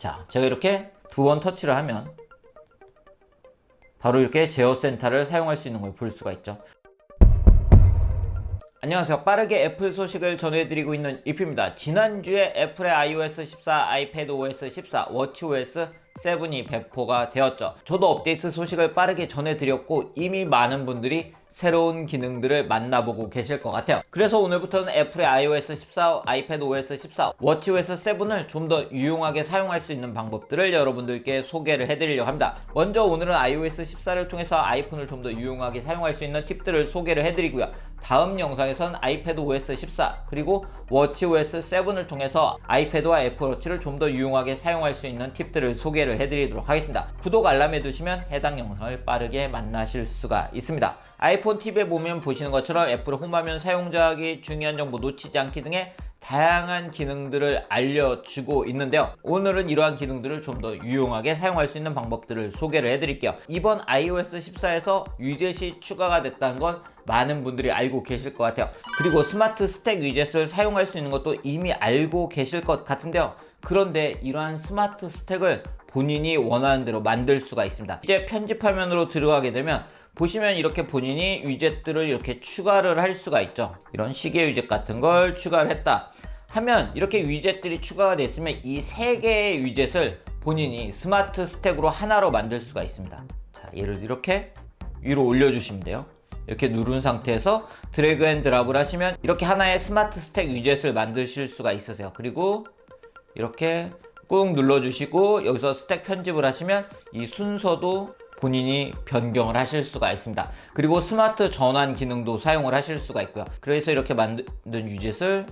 자, 제가 이렇게 두 번 터치를 하면 바로 이렇게 제어 센터를 사용할 수 있는 걸 볼 수가 있죠. 안녕하세요. 빠르게 애플 소식을 전해드리고 있는 이프입니다. 지난주에 애플의 iOS 14, 아이패드 OS 14, 워치OS 7이 배포가 되었죠. 저도 업데이트 소식을 빠르게 전해드렸고 이미 많은 분들이 새로운 기능들을 만나보고 계실 것 같아요. 그래서 오늘부터는 애플의 iOS 14, 아이패드 OS 14, 워치OS 7을 좀 더 유용하게 사용할 수 있는 방법들을 여러분들께 소개를 해드리려고 합니다. 먼저 오늘은 iOS 14를 통해서 아이폰을 좀 더 유용하게 사용할 수 있는 팁들을 소개를 해드리고요. 다음 영상에선 아이패드 OS 14 그리고 워치OS 7을 통해서 아이패드와 애플워치를 좀 더 유용하게 사용할 수 있는 팁들을 소개를 해드리도록 하겠습니다. 구독 알람 해 두시면 해당 영상을 빠르게 만나실 수가 있습니다. 아이폰 팁에 보면 보시는 것처럼 애플 홈화면 사용자에게 중요한 정보 놓치지 않기 등의 다양한 기능들을 알려주고 있는데요. 오늘은 이러한 기능들을 좀 더 유용하게 사용할 수 있는 방법들을 소개를 해드릴게요. 이번 iOS 14에서 위젯이 추가가 됐다는 건 많은 분들이 알고 계실 것 같아요. 그리고 스마트 스택 위젯을 사용할 수 있는 것도 이미 알고 계실 것 같은데요. 그런데 이러한 스마트 스택을 본인이 원하는 대로 만들 수가 있습니다. 이제 편집 화면으로 들어가게 되면 보시면 이렇게 본인이 위젯들을 이렇게 추가를 할 수가 있죠. 이런 시계 위젯 같은 걸 추가를 했다. 하면 이렇게 위젯들이 추가가 됐으면 이 세 개의 위젯을 본인이 스마트 스택으로 하나로 만들 수가 있습니다. 자, 얘를 이렇게 위로 올려주시면 돼요. 이렇게 누른 상태에서 드래그 앤 드랍을 하시면 이렇게 하나의 스마트 스택 위젯을 만드실 수가 있으세요. 그리고 이렇게 꾹 눌러주시고 여기서 스택 편집을 하시면 이 순서도 본인이 변경을 하실 수가 있습니다. 그리고 스마트 전환 기능도 사용을 하실 수가 있고요. 그래서 이렇게 만든 위젯을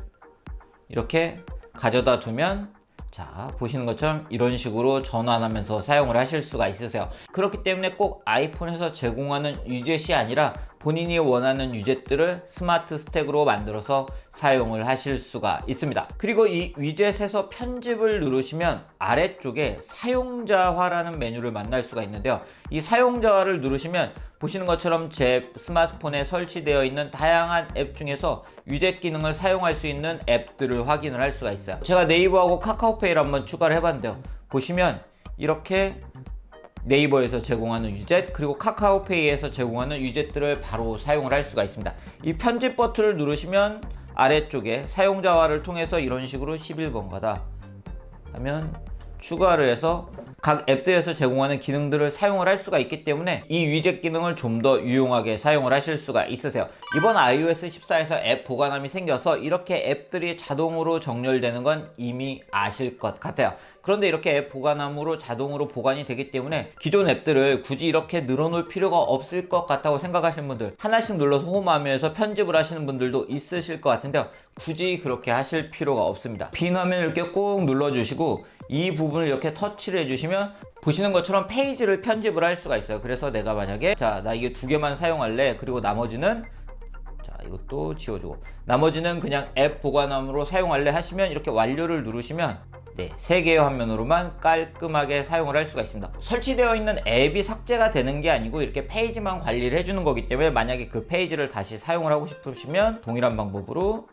이렇게 가져다 두면 자 보시는 것처럼 이런 식으로 전환하면서 사용을 하실 수가 있으세요 그렇기 때문에 꼭 아이폰에서 제공하는 위젯이 아니라 본인이 원하는 위젯들을 스마트 스택으로 만들어서 사용을 하실 수가 있습니다 그리고 이 위젯에서 편집을 누르시면 아래쪽에 사용자화라는 메뉴를 만날 수가 있는데요 이 사용자화를 누르시면 보시는 것처럼 제 스마트폰에 설치되어 있는 다양한 앱 중에서 위젯 기능을 사용할 수 있는 앱들을 확인을 할 수가 있어요. 제가 네이버하고 카카오페이를 한번 추가를 해봤는데요. 보시면 이렇게 네이버에서 제공하는 위젯 그리고 카카오페이에서 제공하는 위젯들을 바로 사용을 할 수가 있습니다. 이 편집 버튼을 누르시면 아래쪽에 사용자화를 통해서 이런 식으로 11번가다 하면 추가를 해서 각 앱들에서 제공하는 기능들을 사용을 할 수가 있기 때문에 이 위젯 기능을 좀 더 유용하게 사용을 하실 수가 있으세요. 이번 iOS 14에서 앱 보관함이 생겨서 이렇게 앱들이 자동으로 정렬되는 건 이미 아실 것 같아요. 그런데 이렇게 앱 보관함으로 자동으로 보관이 되기 때문에 기존 앱들을 굳이 이렇게 늘어놓을 필요가 없을 것 같다고 생각하시는 분들 하나씩 눌러서 홈화면에서 편집을 하시는 분들도 있으실 것 같은데요. 굳이 그렇게 하실 필요가 없습니다. 빈 화면을 이렇게 꼭 눌러주시고 이 부분을 이렇게 터치를 해주시면 보시는 것처럼 페이지를 편집을 할 수가 있어요. 그래서 내가 만약에 자 나 이게 두 개만 사용할래. 그리고 나머지는 자 이것도 지워주고 나머지는 그냥 앱 보관함으로 사용할래 하시면 이렇게 완료를 누르시면 네, 세 개의 화면으로만 깔끔하게 사용을 할 수가 있습니다. 설치되어 있는 앱이 삭제가 되는 게 아니고 이렇게 페이지만 관리를 해주는 거기 때문에 만약에 그 페이지를 다시 사용을 하고 싶으시면 동일한 방법으로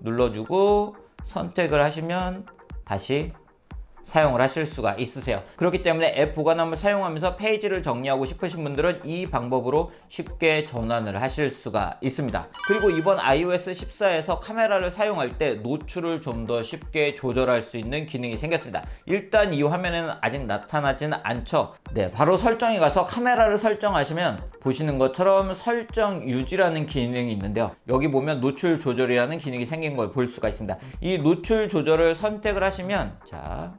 눌러주고 선택을 하시면 다시 사용을 하실 수가 있으세요. 그렇기 때문에 앱 보관함을 사용하면서 페이지를 정리하고 싶으신 분들은 이 방법으로 쉽게 전환을 하실 수가 있습니다. 그리고 이번 iOS 14에서 카메라를 사용할 때 노출을 좀 더 쉽게 조절할 수 있는 기능이 생겼습니다. 일단 이 화면에는 아직 나타나지는 않죠. 네, 바로 설정에 가서 카메라를 설정하시면 보시는 것처럼 설정 유지라는 기능이 있는데요. 여기 보면 노출 조절이라는 기능이 생긴 걸 볼 수가 있습니다. 이 노출 조절을 선택을 하시면 자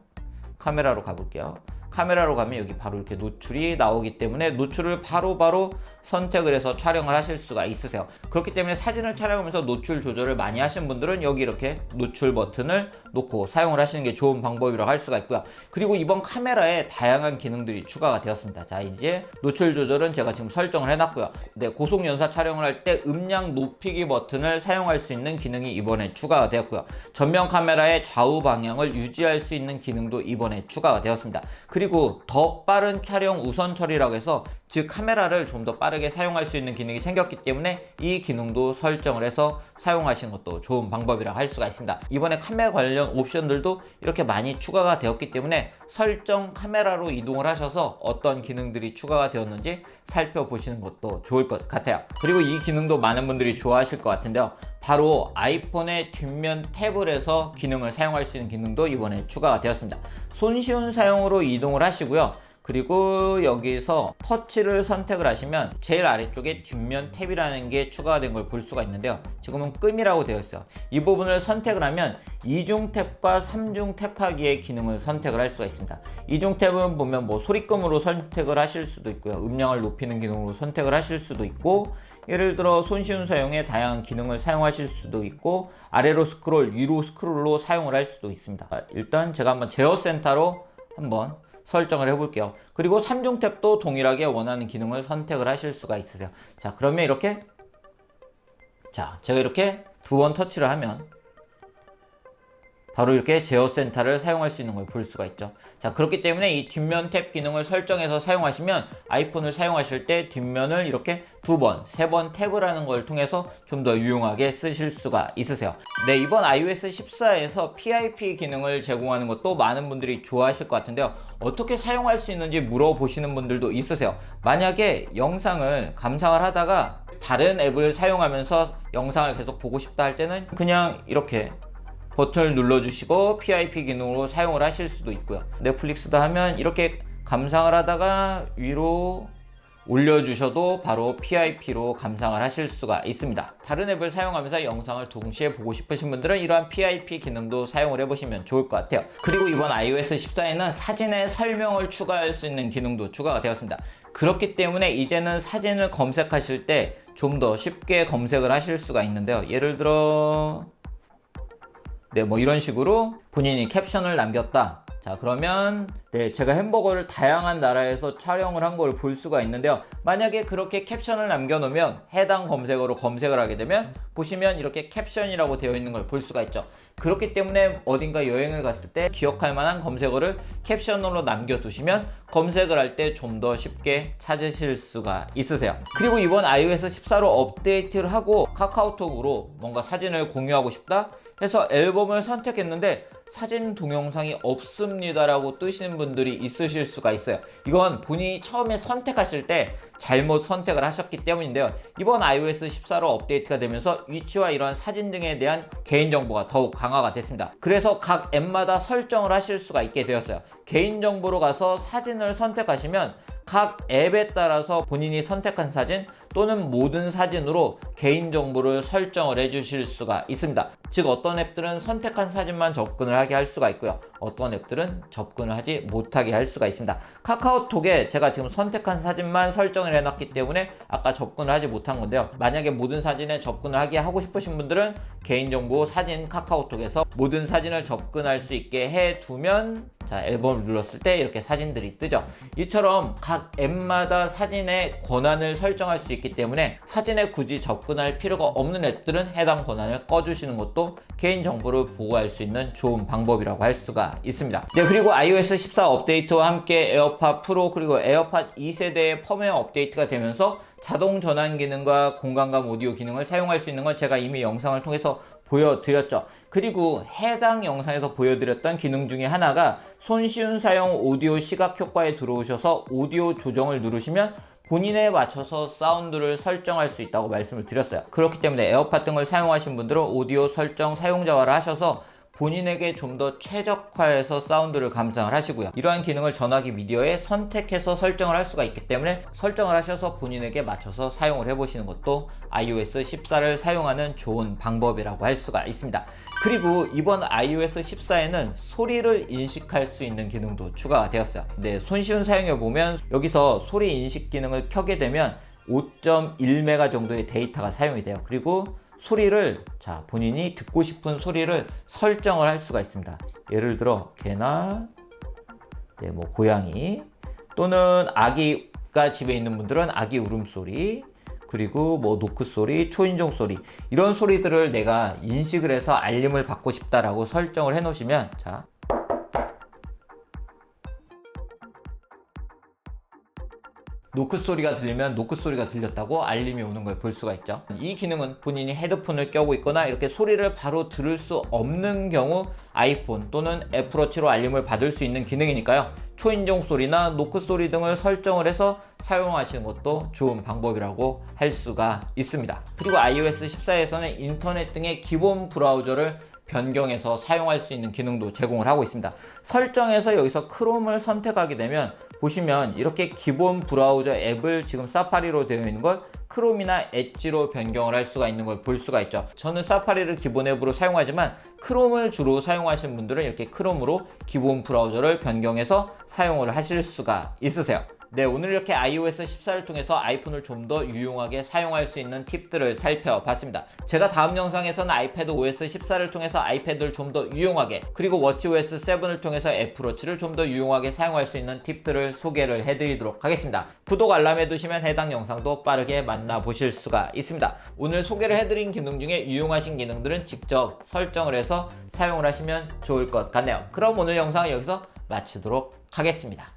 카메라로 가볼게요. 카메라로 가면 여기 바로 이렇게 노출이 나오기 때문에 노출을 바로 바로 선택을 해서 촬영을 하실 수가 있으세요. 그렇기 때문에 사진을 촬영하면서 노출 조절을 많이 하신 분들은 여기 이렇게 노출 버튼을 놓고 사용을 하시는 게 좋은 방법이라고 할 수가 있고요. 그리고 이번 카메라에 다양한 기능들이 추가가 되었습니다. 자, 이제 노출 조절은 제가 지금 설정을 해놨고요. 네, 고속 연사 촬영을 할 때 음량 높이기 버튼을 사용할 수 있는 기능이 이번에 추가가 되었고요. 전면 카메라의 좌우 방향을 유지할 수 있는 기능도 이번에 추가가 되었습니다. 그리고 그리고 더 빠른 촬영 우선 처리라고 해서 즉 카메라를 좀 더 빠르게 사용할 수 있는 기능이 생겼기 때문에 이 기능도 설정을 해서 사용하시는 것도 좋은 방법이라고 할 수가 있습니다. 이번에 카메라 관련 옵션들도 이렇게 많이 추가가 되었기 때문에 설정 카메라로 이동을 하셔서 어떤 기능들이 추가가 되었는지 살펴보시는 것도 좋을 것 같아요. 그리고 이 기능도 많은 분들이 좋아하실 것 같은데요. 바로 아이폰의 뒷면 탭을 해서 기능을 사용할 수 있는 기능도 이번에 추가가 되었습니다. 손쉬운 사용으로 이동을 하시고요. 그리고 여기서 터치를 선택을 하시면 제일 아래쪽에 뒷면 탭이라는 게 추가가 된 걸 볼 수가 있는데요. 지금은 끔이라고 되어 있어요. 이 부분을 선택을 하면 이중 탭과 삼중 탭하기의 기능을 선택을 할 수가 있습니다. 이중 탭은 보면 뭐 소리끔으로 선택을 하실 수도 있고요. 음량을 높이는 기능으로 선택을 하실 수도 있고 예를 들어 손쉬운 사용에 다양한 기능을 사용하실 수도 있고 아래로 스크롤, 위로 스크롤로 사용을 할 수도 있습니다. 일단 제가 한번 제어 센터로 한번 설정을 해볼게요. 그리고 3중 탭도 동일하게 원하는 기능을 선택을 하실 수가 있으세요. 자, 그러면 이렇게 자, 제가 이렇게 두 번 터치를 하면 바로 이렇게 제어 센터를 사용할 수 있는 걸 볼 수가 있죠. 자, 그렇기 때문에 이 뒷면 탭 기능을 설정해서 사용하시면 아이폰을 사용하실 때 뒷면을 이렇게 두 번, 세 번 탭을 하는 걸 통해서 좀 더 유용하게 쓰실 수가 있으세요. 네, 이번 iOS 14에서 PIP 기능을 제공하는 것도 많은 분들이 좋아하실 것 같은데요. 어떻게 사용할 수 있는지 물어보시는 분들도 있으세요. 만약에 영상을 감상을 하다가 다른 앱을 사용하면서 영상을 계속 보고 싶다 할 때는 그냥 이렇게 버튼을 눌러주시고 PIP 기능으로 사용을 하실 수도 있고요. 넷플릭스도 하면 이렇게 감상을 하다가 위로 올려주셔도 바로 PIP로 감상을 하실 수가 있습니다. 다른 앱을 사용하면서 영상을 동시에 보고 싶으신 분들은 이러한 PIP 기능도 사용을 해보시면 좋을 것 같아요. 그리고 이번 iOS 14에는 사진에 설명을 추가할 수 있는 기능도 추가가 되었습니다. 그렇기 때문에 이제는 사진을 검색하실 때 좀 더 쉽게 검색을 하실 수가 있는데요. 예를 들어 네, 뭐 이런 식으로 본인이 캡션을 남겼다. 자, 그러면 네, 제가 햄버거를 다양한 나라에서 촬영을 한 걸 볼 수가 있는데요. 만약에 그렇게 캡션을 남겨 놓으면 해당 검색어로 검색을 하게 되면 보시면 이렇게 캡션이라고 되어 있는 걸 볼 수가 있죠. 그렇기 때문에 어딘가 여행을 갔을 때 기억할 만한 검색어를 캡션으로 남겨두시면 검색을 할 때 좀 더 쉽게 찾으실 수가 있으세요. 그리고 이번 iOS 14로 업데이트를 하고 카카오톡으로 뭔가 사진을 공유하고 싶다 해서 앨범을 선택했는데 사진 동영상이 없습니다라고 뜨시는 분들이 있으실 수가 있어요. 이건 본인이 처음에 선택하실 때 잘못 선택을 하셨기 때문인데요. 이번 iOS 14로 업데이트가 되면서 위치와 이런 사진 등에 대한 개인정보가 더욱 강화가 됐습니다. 그래서 각 앱마다 설정을 하실 수가 있게 되었어요. 개인정보로 가서 사진을 선택하시면 각 앱에 따라서 본인이 선택한 사진 또는 모든 사진으로 개인정보를 설정을 해주실 수가 있습니다. 즉 어떤 앱들은 선택한 사진만 접근을 하게 할 수가 있고요. 어떤 앱들은 접근을 하지 못하게 할 수가 있습니다. 카카오톡에 제가 지금 선택한 사진만 설정을 해놨기 때문에 아까 접근을 하지 못한 건데요. 만약에 모든 사진에 접근을 하게 하고 싶으신 분들은 개인정보 사진 카카오톡에서 모든 사진을 접근할 수 있게 해두면 자 앨범을 눌렀을 때 이렇게 사진들이 뜨죠 이처럼 각 앱마다 사진의 권한을 설정할 수 있기 때문에 사진에 굳이 접근할 필요가 없는 앱들은 해당 권한을 꺼주시는 것도 개인정보를 보호할 수 있는 좋은 방법이라고 할 수가 있습니다 네 그리고 iOS 14 업데이트와 함께 에어팟 프로 그리고 에어팟 2세대의 펌웨어 업데이트가 되면서 자동 전환 기능과 공간감 오디오 기능을 사용할 수 있는 건 제가 이미 영상을 통해서 보여드렸죠. 그리고 해당 영상에서 보여드렸던 기능 중에 하나가 손쉬운 사용 오디오 시각 효과에 들어오셔서 오디오 조정을 누르시면 본인에 맞춰서 사운드를 설정할 수 있다고 말씀을 드렸어요. 그렇기 때문에 에어팟 등을 사용하신 분들은 오디오 설정 사용자화를 하셔서 본인에게 좀 더 최적화해서 사운드를 감상을 하시고요. 이러한 기능을 전화기 미디어에 선택해서 설정을 할 수가 있기 때문에 설정을 하셔서 본인에게 맞춰서 사용을 해보시는 것도 iOS 14를 사용하는 좋은 방법이라고 할 수가 있습니다. 그리고 이번 iOS 14에는 소리를 인식할 수 있는 기능도 추가가 되었어요. 네, 손쉬운 사용해 보면 여기서 소리 인식 기능을 켜게 되면 5.1메가 정도의 데이터가 사용이 돼요. 그리고 소리를 자 본인이 듣고 싶은 소리를 설정을 할 수가 있습니다. 예를 들어 개나 네, 뭐 고양이 또는 아기가 집에 있는 분들은 아기 울음소리 그리고 뭐 노크 소리, 초인종 소리 이런 소리들을 내가 인식을 해서 알림을 받고 싶다라고 설정을 해 놓으시면 자 노크 소리가 들리면 노크 소리가 들렸다고 알림이 오는 걸 볼 수가 있죠. 이 기능은 본인이 헤드폰을 껴고 있거나 이렇게 소리를 바로 들을 수 없는 경우 아이폰 또는 애플워치로 알림을 받을 수 있는 기능이니까요. 초인종 소리나 노크 소리 등을 설정을 해서 사용하시는 것도 좋은 방법이라고 할 수가 있습니다. 그리고 iOS 14에서는 인터넷 등의 기본 브라우저를 변경해서 사용할 수 있는 기능도 제공을 하고 있습니다. 설정에서 여기서 크롬을 선택하게 되면 보시면 이렇게 기본 브라우저 앱을 지금 사파리로 되어 있는 걸 크롬이나 엣지로 변경을 할 수가 있는 걸 볼 수가 있죠. 저는 사파리를 기본 앱으로 사용하지만 크롬을 주로 사용하시는 분들은 이렇게 크롬으로 기본 브라우저를 변경해서 사용을 하실 수가 있으세요. 네, 오늘 이렇게 iOS 14를 통해서 아이폰을 좀 더 유용하게 사용할 수 있는 팁들을 살펴봤습니다. 제가 다음 영상에서는 아이패드 OS 14를 통해서 아이패드를 좀 더 유용하게 그리고 워치OS 7을 통해서 애플워치를 좀 더 유용하게 사용할 수 있는 팁들을 소개를 해드리도록 하겠습니다. 구독 알람해 두시면 해당 영상도 빠르게 만나보실 수가 있습니다. 오늘 소개를 해드린 기능 중에 유용하신 기능들은 직접 설정을 해서 사용을 하시면 좋을 것 같네요. 그럼 오늘 영상은 여기서 마치도록 하겠습니다.